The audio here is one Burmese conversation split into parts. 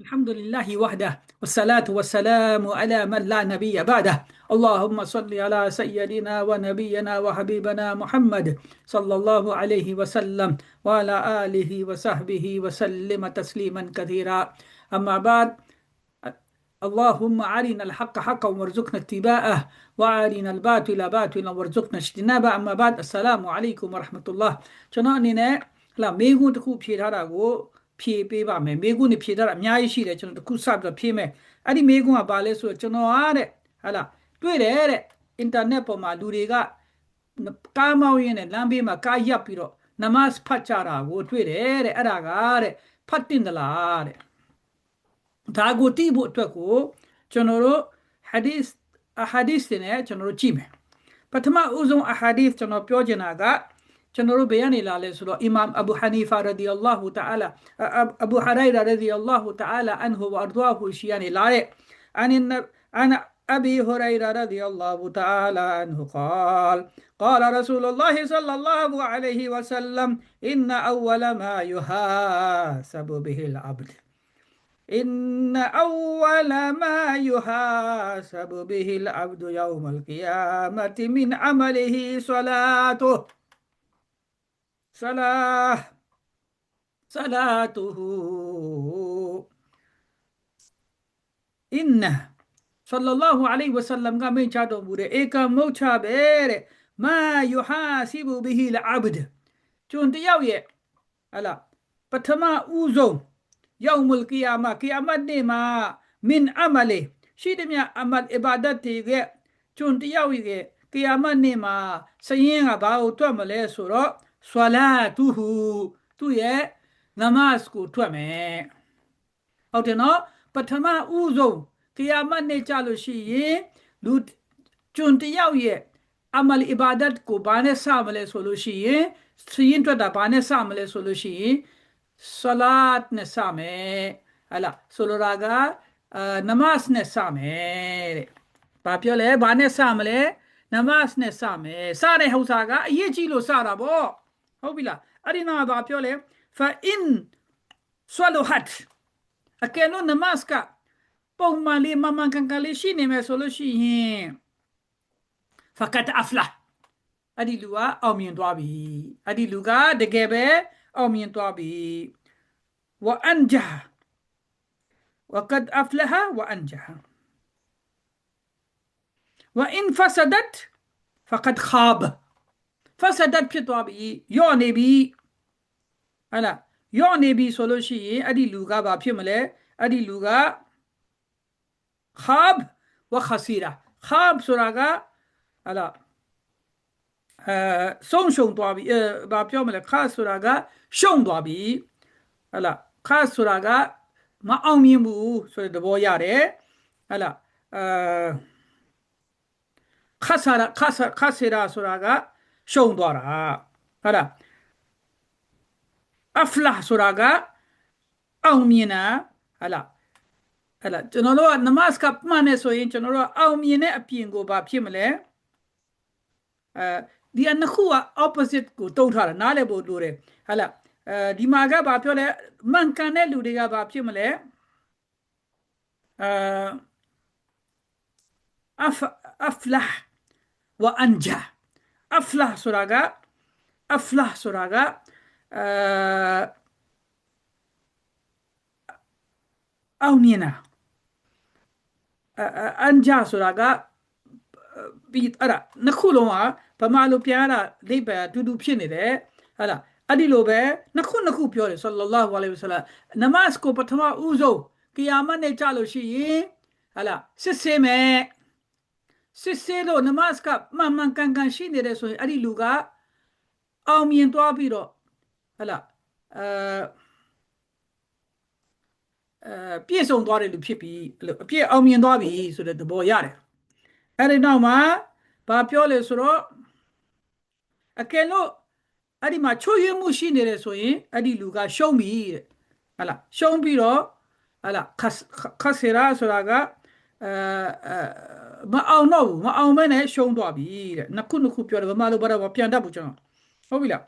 الحمد لله وحده والصلاة والسلام على من لا نبي بعده اللهم صل على سيدنا ونبينا وحبيبنا محمد صلى الله عليه وسلم وعلى آله وصحبه وسلم تسليما كثيرا أما بعد اللهم أرنا الحق حقا وارزقنا اتباعه وأرنا الباطل باطلا وارزقنا اجتنابه أما بعد السلام عليكم ورحمة الله ကျွန်တော်အနေနဲ့ဟလာမေးခွန်းတစ်ခုဖြေထားတာကို ဖြေပေးပါမယ်မေးခွန်းတွေဖြေထားတာအများကြီးရှိတယ်ကျွန်တော်တစ်ခုစပြီးတော့ဖြေမယ်အဲ့ဒီမေးခွန်းကဘာလဲဆိုတော့ကျွန်တော်အားတဲ့ဟလာတွေ့တယ်တဲ့အင်တာနက်ပေါ်မှာလူတွေကကားမောင်းရင်းနဲ့လမ်းဘေးမှာကားရပ်ပြီးတော့နမတ်ဖတ်ကြတာကိုတွေ့တယ်တဲ့အဲ့ဒါကတဲ့ဖတ်တင်သလားတဲ့ဒါကိုသိဖို့အတွက်ကိုကျွန်တော်တို့ hadith အ hadith တွေနဲ့ကျွန်တော်တို့ကြည့်မယ်ပထမဦးဆုံးအ hadith ကျွန်တော်ပြောချင်တာက ကျွန်တော်တို့ဘယ်ကနေလာလဲဆိုတော့အီမမ်အဘူဟနီဖာရဒီအလ္လာဟူတအာလာအဘူဟရိုင်ရာရဒီအလ္လာဟူတအာလာအန်ဟူဝါရဒဝဟူရှီယနီလာတဲ့အန်အန် أبي هريرة رضي الله تعالى عنه قال قال رسول الله صلى الله عليه وسلم إن أول ما يحاسب به العبد إن أول ما يحاسب به العبد يوم القيامة من عمله صلاته صلاة. صلاته. إنه صلى الله عليه وسلم قام من شادو بوري إيكا موتا بيري. ما يحاسب به العبد. جون دي يوي ألا بتما أوزو. يوم القيامة. قيامة نيما. من عمله. شيد ميا عمل إبادتي غي. جون دي يوي غي. قيامة نيما. سيين غباو توملي سورو. ယောမုလ်ကီယာမကီယာမတ်နေ့မှာမင်အမလေရှိသည်မြအမတ်အဘာဒတ်တွေကကျွန်တယောက်ရဲ့ကီယာမတ်နေ့မှာစရင်ကဘာကိုတွက်မလဲဆိုတော့ဆွာလာတူဟူသူ့ရဲ့နမတ်ကိုတွက်မယ်ဟုတ်တယ်နော်ပထမဦးဆုံးကီယာမတ်နေ့ကြလို့ရှိရင်လူကျွန်တယောက်ရဲ့အမလ်အဘာဒတ်ကိုဘာနဲ့စမလဲဆိုလို့ရှိရင်စရင်တွက်တာဘာနဲ့စမလဲဆိုလို့ရှိရင်ဆလာတ်နဲ့စမယ်ဟလာဆိုလိုတာကအာနမတ်နဲ့စမယ်တဲ့ဘာပြောလဲဘာနဲ့စမလဲနမတ်နဲ့စမယ်စတဲ့ဟောစာကအရေးကြီးလို့စတာပေါ့ ဟုတ်ပြီလားအဲ့ဒီနောက်ဘာပြောလဲဖာအင်ဆွလဟတ်အကဲလို့နမတ်ကပုံမှန်လေးမမှန်ကန်ကန်လေးရှိနေမယ်ဆိုလို့ရှိရင်ဖကတ်အဖလာအဲ့ဒီလူကအောင်မြင်သွားပြီအဲ့ဒီလူကတကယ်ပဲအောင်မြင်သွားပြီဝအန်ဂျာ وقد أفلح وأنجح وإن فسدت فقد خاب fasadat ဖြစ်သွားပြီယော့နေပြီဟဲ့လားယော့နေပြီဆိုလို့ရှိရင်အဲ့ဒီလူကဘာဖြစ်မလဲအဲ့ဒီလူက khab wa khasira khab ဆိုတာကဟဲ့လားအဲဆုံးရှုံသွားပြီအဲဘာပြောမလဲခါဆိုတာကရှုံသွားပြီဟဲ့လားခါဆိုတာကမအောင်မြင်ဘူးဆိုတဲ့သဘောရတယ်ဟဲ့လားအဲခါဆာခါဆာခါဆာဆိုတာက ရှုံသွားတာဟဲ့လားအဖလာဆိုတာကအောင်မြင်တာဟဲ့လားဟဲ့လားကျွန်တော်တို့ကနမတ်ကမှန်နေဆိုရင်ကျွန်တော်တို့အောင်မြင်တဲ့အပြင်ကိုဘာဖြစ်မလဲအဲဒီအနှစ်ခုက opposite ကိုတုံးထားတာနားလည်ဖို့လိုတယ်ဟဲ့လားအဲဒီမှာကဘာပြောလဲမှန်ကန်တဲ့လူတွေကဘာဖြစ်မလဲအာအဖအဖလာဝအန်ဂျာ အဖလာဆိုတာကအဖလာဆိုတာကအာအောင်မြင်တာအန်ဂျာဆိုတာကပြီးအဲ့ဒါနှစ်ခုလုံးကဗမာလိုပြန်ရတာလိပ်ပဲအတူတူဖြစ်နေတယ်ဟာလားအဲ့ဒီလိုပဲနှစ်ခုနှစ်ခုပြောတယ်ဆလ္လာလာဟူအလိုင်ဝဆလမ်နမတ်ကိုပထမဦးဆုံးကီယာမတ်နဲ့ကြလို့ရှိရင်ဟာလားစစ်ဆေးမယ် စစ်ဆေးလို့နမတ်ကမှန်မှန်ကန်ကန်ရှိနေတယ်ဆိုရင်အဲ့ဒီလူကအောင်မြင်သွားပြီးတော့ဟာလားအဲအဲပြည့်စုံသွားတယ်လူဖြစ်ပြီးအပြည့်အောင်မြင်သွားပြီဆိုတဲ့သဘောရတယ်အဲ့ဒီနောက်မှာဘာပြောလဲဆိုတော့အကယ်လို့အဲ့ဒီမှာချွတ်ရွေးမှုရှိနေတယ်ဆိုရင်အဲ့ဒီလူကရှုံးပြီတဲ့ဟလာရှုံးပြီးတော့ဟလာခဆရာဆိုတာကအဲ မအောင်တော့ဘူးမအောင်မဲနဲ့ရှုံးသွားပြီတဲ့နှစ်ခုနှစ်ခုပြောတယ်ဗမာလိုဘာတော့ပြန်တတ်ဘူးကျွန်တော်ဟုတ်ပြီလား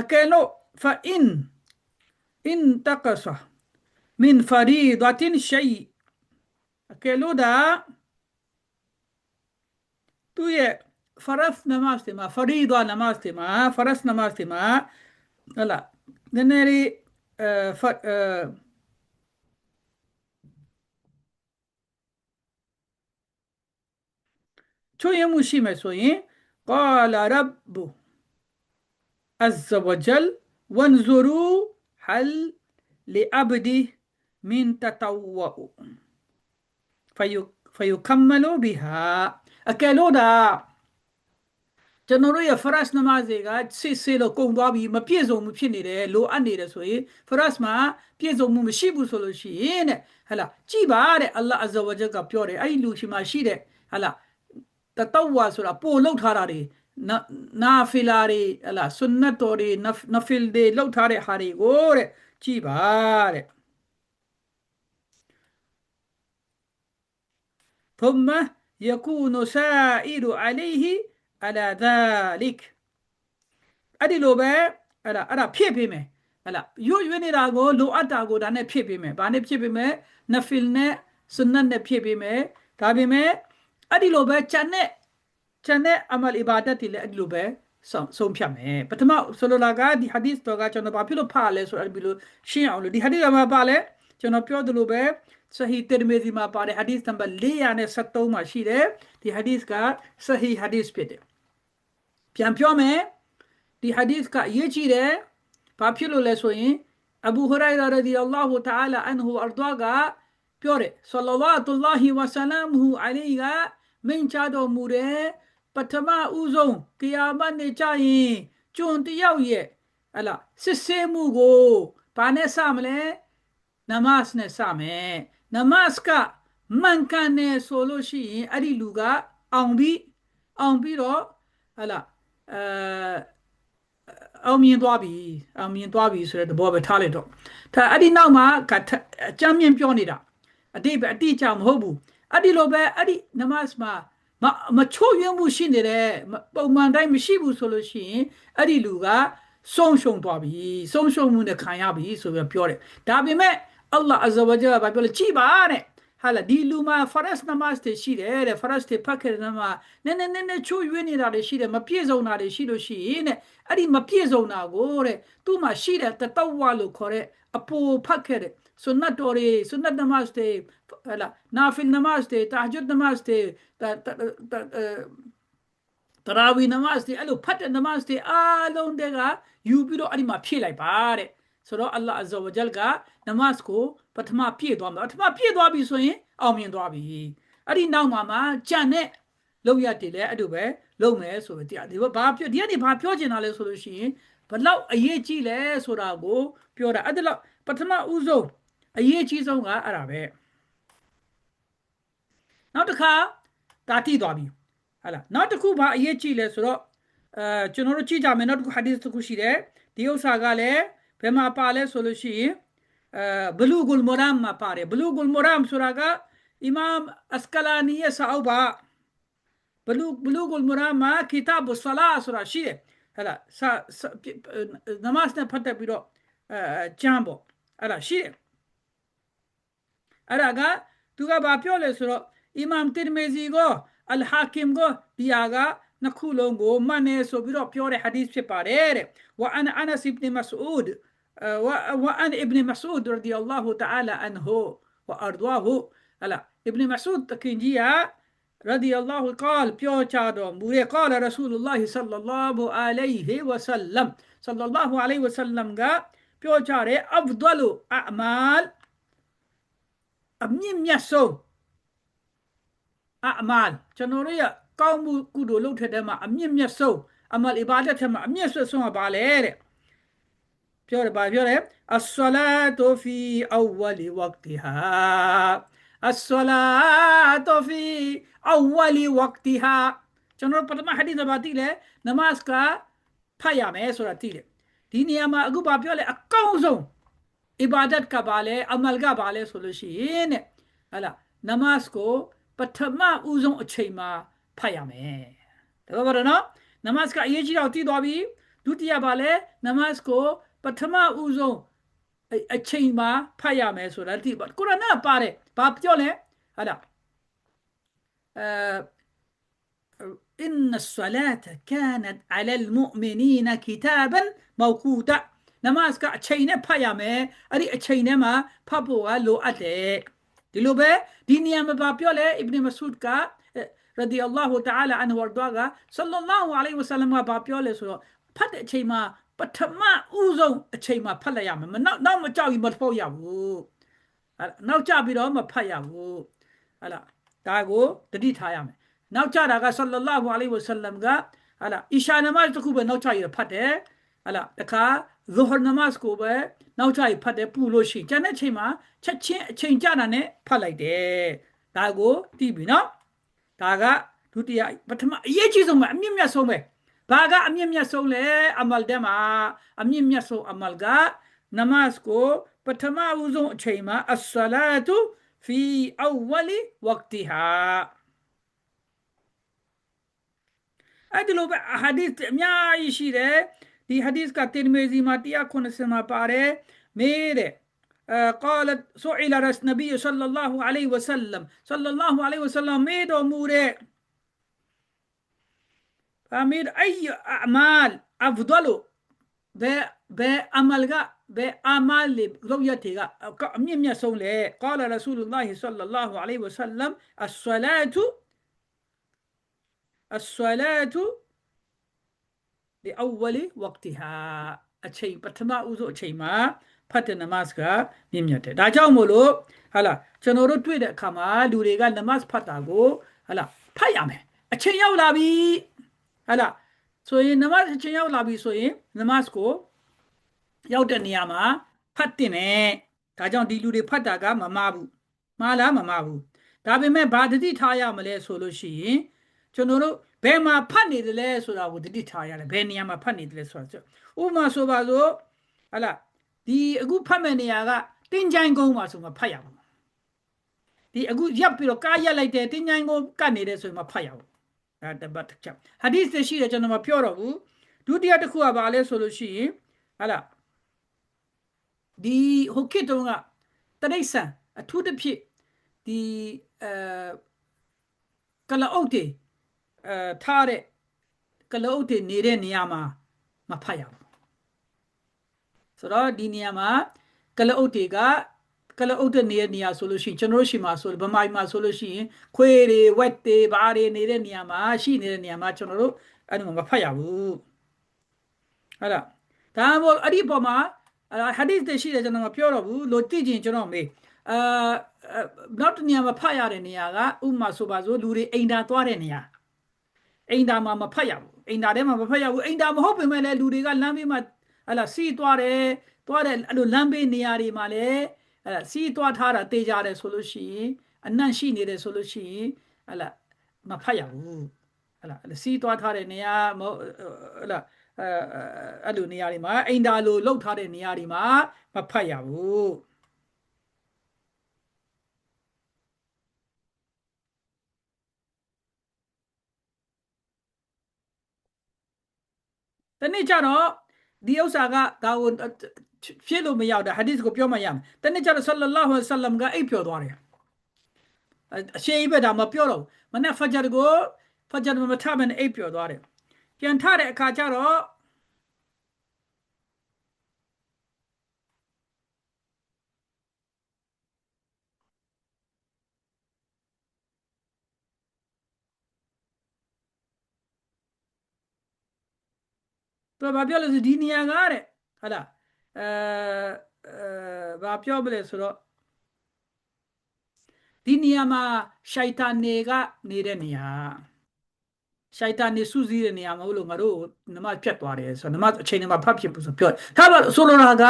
အကယ်လို့ fa in in taqasa min faridatin shay အကယ်လို့ဒါသူရဲ့ faras namaz တွေမှာ farida namaz တွေမှာ faras namaz တွေမှာဟလာနည်းနည်းလေးအဲ ချိုးရမှုရှိမယ်ဆိုရင် قال رب عز وجل وانظروا هل لعبدي من تطوع فيكمل بها အကယ်လို့ဒါကျွန်တော်တို့ရဲ့ first နမဇေကစစ်စစ်လို့ကုန်သွားပြီးမပြည့်စုံမှုဖြစ်နေတယ်လိုအပ်နေတယ်ဆိုရင် first မှာပြည့်စုံမှုမရှိဘူးဆိုလို့ရှိရင်တဲ့ဟလာကြည်ပါတဲ့အလ္လာဟ်အဇဝဂျကပြောတယ်အဲ့ဒီလူရှိမှရှိတဲ့ဟလာ တတဝါဆိုတာပို့လောက်ထားတာတွေနာဖီလာတွေဟလာဆွန်နတ်တော်တွေနဖီလ်တွေလောက်ထားတဲ့ဟာတွေကိုတဲ့ကြည်ပါတဲ့သုမယကူနဆာအီရူအလိုင်ဟီအလာဒါလိကအဲ့ဒီလိုပဲအဲ့ဒါအဲ့ဒါဖြစ်ပေးမယ်ဟလာရွရွနေတာကိုလိုအပ်တာကိုဒါနဲ့ဖြစ်ပေးမယ်ဘာနဲ့ဖြစ်ပေးမယ်နဖီလ်နဲ့ဆွန်နတ်နဲ့ဖြစ်ပေးမယ်ဒါပေမဲ့ အဲ့ဒီလိုပဲဂျန်နဲ့ဂျန်နဲ့အမလ်အီဘာဒတ်တွေလည်းအဲ့ဒီလိုပဲဆုံးဆုံးဖြတ်မယ်ပထမဆိုလိုလာကဒီဟာဒီစ်တော့ကကျွန်တော်ဘာဖြစ်လို့ဖားလဲဆိုအဲ့ဒီလိုရှင်းအောင်လို့ဒီဟာဒီစ်ကမှာပါလဲကျွန်တော်ပြောသလိုပဲဆဟီတီရမီဇီမှာပါတယ်ဟာဒီစ်နံပါတ်473မှာရှိတယ်ဒီဟာဒီစ်ကဆဟီဟာဒီစ်ဖြစ်တယ်ပြန်ပြောမယ်ဒီဟာဒီစ်ကအရေးကြီးတယ်ဘာဖြစ်လို့လဲဆိုရင်အဘူဟူရိုင်ရာရဒီအလ္လာဟူတအာလာအန်ဟူအရဒါကပြောတယ်ဆလဝါတုလ္လာဟီဝဆလမ်ဟူအလိုင်က မိန့်ချတော်မူတဲ့ပထမဦးဆုံးကိယာမတ်နေကြရင်ကျွန်တယောက်ရဲ့ဟလာစစ်ဆေးမှုကိုဘာနဲ့စမလဲနမတ်နဲ့စမယ်နမတ်ကမှန်ကန်နေဆိုလို့ရှိရင်အဲ့ဒီလူကအောင်ပြီးအောင်ပြီးတော့ဟလာအဲအောင်မြင်သွားပြီအောင်မြင်သွားပြီဆိုတဲ့သဘောပဲထားလိုက်တော့ဒါအဲ့ဒီနောက်မှာအကြမ်းမြင်ပြောနေတာအတိတ်ပဲအတိအကျမဟုတ်ဘူး အဲ့ဒီလိုပဲအဲ့ဒီနမတ်မှာမမချိုးယွင်းမှုရှိနေတဲ့ပုံမှန်တိုင်းမရှိဘူးဆိုလို့ရှိရင်အဲ့ဒီလူကဆုံးရှုံသွားပြီဆုံးရှုံမှုနဲ့ခံရပြီဆိုပြီးပြောတယ်ဒါပေမဲ့အလ္လာဟ်အဇဝဂျလဘာပြောလဲကြည်ပါတဲ့ဟာလာဒီလူမှာဖရတ်နမတ်တွေရှိတယ်တဲ့ဖရတ်တွေဖတ်ခဲ့တဲ့နမနည်းနည်းနည်းနည်းချိုးယွင်းနေတာတွေရှိတယ်မပြည့်စုံတာတွေရှိလို့ရှိရင်တဲ့အဲ့ဒီမပြည့်စုံတာကိုတဲ့သူ့မှာရှိတဲ့တတဝါလို့ခေါ်တဲ့အပူဖတ်ခဲ့တဲ့ ဆွန်နတ်တော်တွေဆွန်နတ်နမတ်တွေဟလာနာဖီလ်နမတ်တွေတာဂျွတ်နမတ်တွေတရာဝီနမတ်တွေအဲ့လိုဖတ်တဲ့နမတ်တွေအားလုံးတည်းကယူပြီးတော့အဲ့ဒီမှာဖြည့်လိုက်ပါတဲ့ဆိုတော့အလ္လာဟ်အဇဝဂျလ်ကနမတ်ကိုပထမပြည့်သွားမှာပထမပြည့်သွားပြီဆိုရင်အောင်မြင်သွားပြီအဲ့ဒီနောက်မှာမှကြံတဲ့လောက်ရတည်လဲအဲ့လိုပဲလုပ်မယ်ဆိုတော့တရားဒီဘာပြောဒီကနေဘာပြောချင်တာလဲဆိုလို့ရှိရင်ဘလောက်အရေးကြီးလဲဆိုတာကိုပြောတာအဲ့ဒါလောက်ပထမဦးဆုံး အရေးကြီးဆုံးကအဲ့ဒါပဲနောက်တစ်ခါဒါတိသွားပြီဟာလားနောက်တစ်ခုဘာအရေးကြီးလဲဆိုတော့အဲကျွန်တော်တို့ကြည့်ကြမယ်နောက်တစ်ခုဟာဒီစ်တစ်ခုရှိတယ်ဒီဥစ္စာကလည်းဘယ်မှာပါလဲဆိုလို့ရှိရင်အဲဘလူဂူလ်မိုရမ်မှာပါတယ်ဘလူဂူလ်မိုရမ်ဆိုတာကအီမမ်အစကလာနီယဆာအဘာဘလူဘလူဂူလ်မိုရမ်မှာကီတာဘ်ဆလာဆိုတာရှိတယ်ဟဲ့လားစာနမတ်နဲ့ဖတ်တဲ့ပြီးတော့အဲကျမ်းပေါ့အဲ့ဒါရှိတယ် အဲ့ဒါကသူကဘာပြောလဲဆိုတော့အီမမ်တီရမီဇီကိုအလ်ဟာကင်ကိုဒီယာကနှစ်ခုလုံးကိုမှတ်နေဆိုပြီးတော့ပြောတဲ့ဟာဒီစ်ဖြစ်ပါတယ်တဲ့ဝအန်အနစ်အစ်ဘ်မစအူဒ် وعن ابن مسعود رضي الله تعالى عنه وأرضاه هلا ابن مسعود تكنجيا رضي الله قال بيو چادو موري قال رسول الله صلى الله عليه وسلم صلى الله عليه وسلم ကပြောကြတယ် أفضل أعمال အမြင့်မြတ်ဆုံးအမလ်ကျွန်တော်တို့ရကောင်းမှုကုသိုလ်လုပ်တဲ့ထဲမှာအမြင့်မြတ်ဆုံးအမလ်အီဘာဒတ်ထဲမှာအမြင့်ဆုံးကဘာလဲတဲ့ပြောတယ်ဘာပြောလဲအဆလာတူဖီအဝလီဝတ်တီဟာအဆလာတူဖီအဝလီဝတ်တီဟာကျွန်တော်ပထမဟာဒီသဘာတိလဲနမတ်ကဖတ်ရမယ်ဆိုတာသိတယ်ဒီနေရာမှာအခုဘာပြောလဲအကောင်းဆုံး ibadat ကပါလဲအမလ်ကပါလဲဆိုလို့ရှိရင်တဲ့ဟလာနမတ်ကိုပထမဦးဆုံး इबादत कब आले अमल कब आले सोलशीन अला नमाज को पथमा ऊजों अच्छेमा फया में तो बरो ना नमाज का ये चीज होती दोबी द्वितीय बाले नमाज को पथमा ऊजों अच्छेमा फया में सोलती बट कुरा ना पारे पाप क्यों ले अला إن الصلاة كانت على المؤمنين كتابا موقوتا နမတ်ကအချိန်နဲ့ဖတ်ရမယ်အဲ့ဒီအချိန်ထဲမှာဖတ်ဖို့ကလိုအပ်တယ်ဒီလိုပဲဒီနေရာမှာပြောလဲအစ်ဘ်မဆူဒ်ကရဒီအလ္လာဟူတအာလာအန်ဝါဒါကဆလ္လာလာဟူအလိုင်ဝဆလမ်ကပြောလဲဆိုတော့ဖတ်တဲ့အချိန်မှာပထမဦးဆုံးအချိန်မှာဖတ်လိုက်ရမယ်မနောက်နောက်မကြောက်ရင်မဖတ်ရဘူးအဲ့နောက်ကြပြီးတော့မဖတ်ရဘူးဟဲ့လားဒါကိုတတိထားရမယ်နောက်ကြတာကဆလ္လာလာဟူအလိုင်ဝဆလမ်ကဟဲ့လားအီရှာနမတ်တခုပဲနောက်ကြရဖတ်တယ်ဟဲ့လားတခါ ဇဟ်နမတ်ကိုပဲနောက်ကြရဖတ်တယ်ပူလို့ရှိရင်ကျန်တဲ့ချိန်မှာချက်ချင်းအချိန်ကြတာနဲ့ဖတ်လိုက်တယ်ဒါကိုသိပြီနော်ဒါကဒုတိယပထမအရေးကြီးဆုံးပဲအမြင့်မြတ်ဆုံးပဲဘာကအမြင့်မြတ်ဆုံးလဲအမလ်တဲ့မှာအမြင့်မြတ်ဆုံးအမလ်ကနမတ်ကိုပထမဦးဆုံးအချိန်မှာအဆလာတုဖီအဝလီဝက်တီဟာအဲ့ဒီလိုပဲဟာဒီသ်အများကြီးရှိတယ် في حديث كالترمذي ما تيكون سما باري ميري آه، قالت سئل رس نبي صلى الله عليه وسلم. صلى الله عليه وسلم ميدو موري. أمير أي أعمال أفضل؟ بعمل بعمل رؤيتي. ميم يسول قال رسول الله صلى الله عليه وسلم الصلاة الصلاة لأول وقتها အချိန်ပထမဦးဆုံးအချိန်မှာဖတ်တဲ့နမတ်ကမြင့်မြတ်တယ်ဒါကြောင့်မို့လို့ဟာလာကျွန်တော်တို့တွေ့တဲ့အခါမှာလူတွေကနမတ်ဖတ်တာကိုဟာလာဖတ်ရမယ်အချိန်ရောက်လာပြီဟာလာဆိုရင်နမတ်အချိန်ရောက်လာပြီဆိုရင်နမတ်ကိုရောက်တဲ့နေရာမှာဖတ်တင်မယ်ဒါကြောင့်ဒီလူတွေဖတ်တာကမမဘူးမှားလားမမဘူးဒါပေမဲ့ဘာတတိထားရမလဲဆိုလို့ရှိရင်ကျွန်တော်တို့ ဘယ်မှာဖတ်နေတယ်လဲဆိုတာကိုတတိထားရတယ်ဘယ်နေရာမှာဖတ်နေတယ်လဲဆိုတာဥပမာဆိုပါစို့ဟလာဒီအခုဖတ်မဲ့နေရာကတင်းချိုင်းကုန်းမှာဆိုမှဖတ်ရဘူးဒီအခုရပ်ပြီးတော့ကားရက်လိုက်တယ်တင်းချိုင်းကုန်းကတ်နေတယ်ဆိုမှဖတ်ရဘူးအဲတပတ်တစ်ချက်ဟာဒီစ်ရှိတယ်ကျွန်တော်မပြောတော့ဘူးဒုတိယတစ်ခုကဘာလဲဆိုလို့ရှိရင်ဟလာဒီဟိုခေတ်တုန်းကတရိษံအထူးတစ်ဖြစ်ဒီအဲကလအုပ်တွေ အဲထားတဲ့ကလအုပ်တွေနေတဲ့နေရာမှာမဖတ်ရဘူးဆိုတော့ဒီနေရာမှာကလအုပ်တွေကကလအုပ်တဲ့နေတဲ့နေရာဆိုလို့ရှိရင်ကျွန်တော်တို့ရှိမှာဆိုဗမာပြည်မှာဆိုလို့ရှိရင်ခွေးတွေဝက်တွေဘာတွေနေတဲ့နေရာမှာရှိနေတဲ့နေရာမှာကျွန်တော်တို့အဲ့ဒီမှာမဖတ်ရဘူးဟုတ်လားဒါမှမဟုတ်အဲ့ဒီပေါ်မှာဟာဒီသ်တွေရှိတယ်ကျွန်တော်မပြောတော့ဘူးလို့သိကျင်ကျွန်တော်မေးအာနောက်တနေရာမှာဖတ်ရတဲ့နေရာကဥမာဆိုပါစို့လူတွေအိမ်သာသွားတဲ့နေရာ အိမ်သာမှာမဖတ်ရဘူးအိမ်သာထဲမှာမဖတ်ရဘူးအိမ်သာမဟုတ်ပေမဲ့လည်းလူတွေကလမ်းဘေးမှာဟလာစီးသွားတယ်သွားတယ်အဲ့လိုလမ်းဘေးနေရာတွေမှာလည်းဟလာစီးသွားထားတာတေးကြတယ်ဆိုလို့ရှိရင်အနံ့ရှိနေတယ်ဆိုလို့ရှိရင်ဟလာမဖတ်ရဘူးဟလာစီးသွားထားတဲ့နေရာမဟုတ်ဟလာအဲအဲ့လိုနေရာတွေမှာအိမ်သာလိုလှုပ်ထားတဲ့နေရာတွေမှာမဖတ်ရဘူး တနေ့ကျတော့ဒီဥစ္စာကဒါကိုဖြစ်လို့မရောက်တာဟာဒီသ်ကိုပြောမှရမယ်တနေ့ကျတော့ဆလလာဟူဆလမ်ကအိပ်ပျော်သွားတယ်အရှိဘက်ဒါမပြောတော့မနေ့ဖဂျာကိုဖဂျာမထမန်အိပ်ပျော်သွားတယ်ပြန်ထတဲ့အခါကျတော့ သူဘာပြောလဲဆိုဒီနေရာကတဲ့ဟာလားအဲအဲဘာပြောမလဲဆိုတော့ဒီနေရာမှာရှိုက်တာနေကနေတဲ့နေရာရှိုက်တာနေစုစည်းတဲ့နေရာမဟုတ်လို့ငါတို့နမဖြတ်သွားတယ်ဆိုတော့နမအချိန်နမဖတ်ဖြစ်ဘူးဆိုပြောထားပါဆိုလိုတာက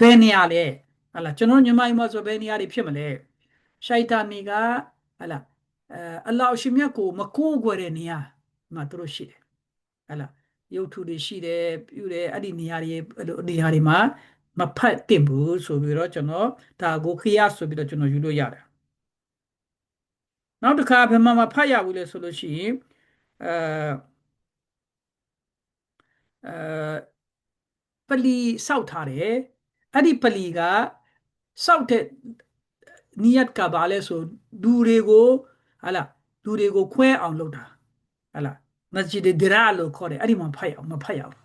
ဘယ်နေရာလဲဟာလားကျွန်တော်ညီမကြီးမဆိုဘယ်နေရာတွေဖြစ်မလဲရှိုက်တာနေကဟာလားအဲအလ္လာဟ်ရှင်မြတ်ကိုမကိုးကွယ်တဲ့နေရာမှာတို့ရှိတယ်ဟာလား ရုပ်ထုတွေရှိတယ်ပြုတယ်အဲ့ဒီနေရာတွေနေရာတွေမှာမဖတ်တင်ဘူးဆိုပြီးတော့ကျွန်တော်ဒါကိုခရီးဆိုပြီးတော့ကျွန်တော်ယူလို့ရတယ်နောက်တစ်ခါဘယ်မှာမဖတ်ရဘူးလဲဆိုလို့ရှိရင်အဲအဲပလီစောက်ထားတယ်အဲ့ဒီပလီကစောက်တဲ့နီယတ်ကဘာလဲဆိုလူတွေကိုဟာလာလူတွေကိုခွဲအောင်လုပ်တာဟာလာ မစဂျစ်ဒီရာလို့ခေါ်တယ်အဲ့ဒီမှာဖတ်ရအောင်မဖတ်ရအောင်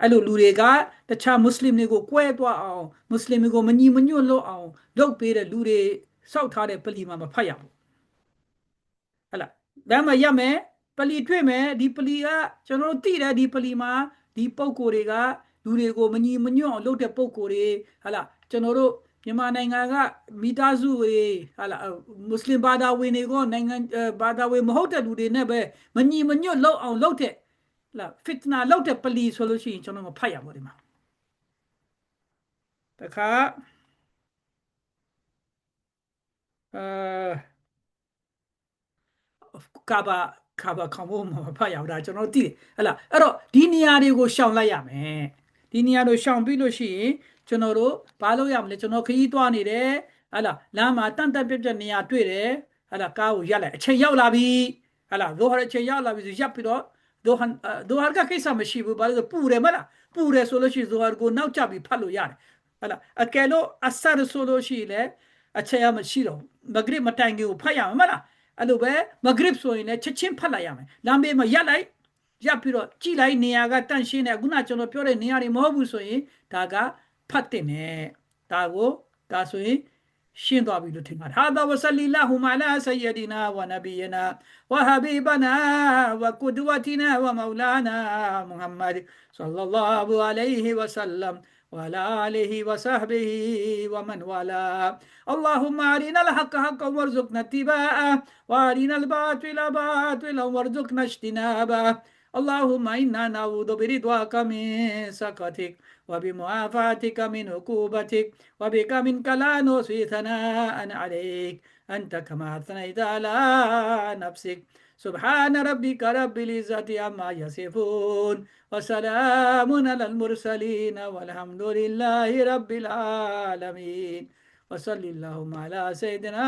အဲ့လိုလူတွေကတခြားမွတ်စလင်တွေကိုကွဲသွားအောင်မွတ်စလင်တွေကိုမညီမညွတ်လို့အောင်လုပ်ပေးတဲ့လူတွေစောက်ထားတဲ့ပလီမှာမဖတ်ရဘူးဟဲ့လားဒါမှရမယ်ပလီတွေ့မယ်ဒီပလီကကျွန်တော်တို့သိတယ်ဒီပလီမှာဒီပုံကိုယ်တွေကလူတွေကိုမညီမညွတ်အောင်လုပ်တဲ့ပုံကိုယ်တွေဟဲ့လားကျွန်တော်တို့ မြန်မာနိုင်ငံကမိသားစုတွေဟာလာမွတ်စလင်ဘာသာဝင်တွေကနိုင်ငံဘာသာဝင်မဟုတ်တဲ့လူတွေနဲ့ပဲမညီမညွတ်လောက်အောင်လုပ်တဲ့လာဖစ်နာလောက်တဲ့ပလီဆိုလို့ရှိရင်ကျွန်တော်မဖတ်ရဘူးဒီမှာတခါအာကာဘာကာဘာခေါင်းဖို့မဖတ်ရဘူးဒါကျွန်တော်သိတယ်ဟဲ့လားအဲ့တော့ဒီနေရာတွေကိုရှောင်လိုက်ရမယ်ဒီနေရာတို့ရှောင်ပြီးလို့ရှိရင် ကျွန်တော်တို့ဘာလုပ်ရမလဲကျွန်တော်ခရီးသွားနေတယ်ဟဲ့လားလမ်းမှာတန့်တက်ပြက်ပြက်နေရာတွေ့တယ်ဟဲ့လားကားကိုရက်လိုက်အချိန်ရောက်လာပြီဟဲ့လားဒိုဟာအချိန်ရောက်လာပြီဆိုရပ်ပြီးတော့ဒိုဟန်ဒိုဟာကကိစ္စမရှိဘူးဘာလို့လဲပူတယ်မလားပူတယ်ဆိုလို့ရှိရင်ဒိုဟာကိုနောက်ကျပြီးဖတ်လို့ရတယ်ဟဲ့လားအကယ်လို့အဆတ်ဆိုလို့ရှိရင်လည်းအချိန်ရမရှိတော့မဂရစ်မတိုင်ခင်ကိုဖတ်ရမှာမလားအဲ့လိုပဲမဂရစ်ဆိုရင်လည်းချက်ချင်းဖတ်လိုက်ရမယ်လမ်းဘေးမှာရက်လိုက်ရပ်ပြီးတော့ကြည်လိုက်နေရာကတန့်ရှင်းတယ်ခုနကျွန်တော်ပြောတဲ့နေရာတွေမဟုတ်ဘူးဆိုရင်ဒါက ဖတ်တင်တယ်ဒါကိုဒါဆိုရင်ရှင်းသွားပြီလို့ထင်ပါတယ်ဟာသာဝဆလီလာဟူမာလာဆယဒီနာဝနဘီယနာဝဟဘီဘနာဝကုဒဝတီနာဝမောလာနာမုဟမ္မဒ်ဆလ္လာလာဟူအလိုင်ဟီဝဆလမ် وعلى آله وصحبه ومن والاه اللهم أرنا الحق حقا وارزقنا اتباعه وأرنا الباطل باطلا وارزقنا اجتنابه اللهم إنا نعوذ برضاك من سخطك وبمعافاتك من عقوبتك وبك منك لا نحصي ثناء عليك. أنت كما أثنيت على نفسك. سبحان ربك رب العزة عما يصفون وسلام على المرسلين والحمد لله رب العالمين. وصلى اللهم على سيدنا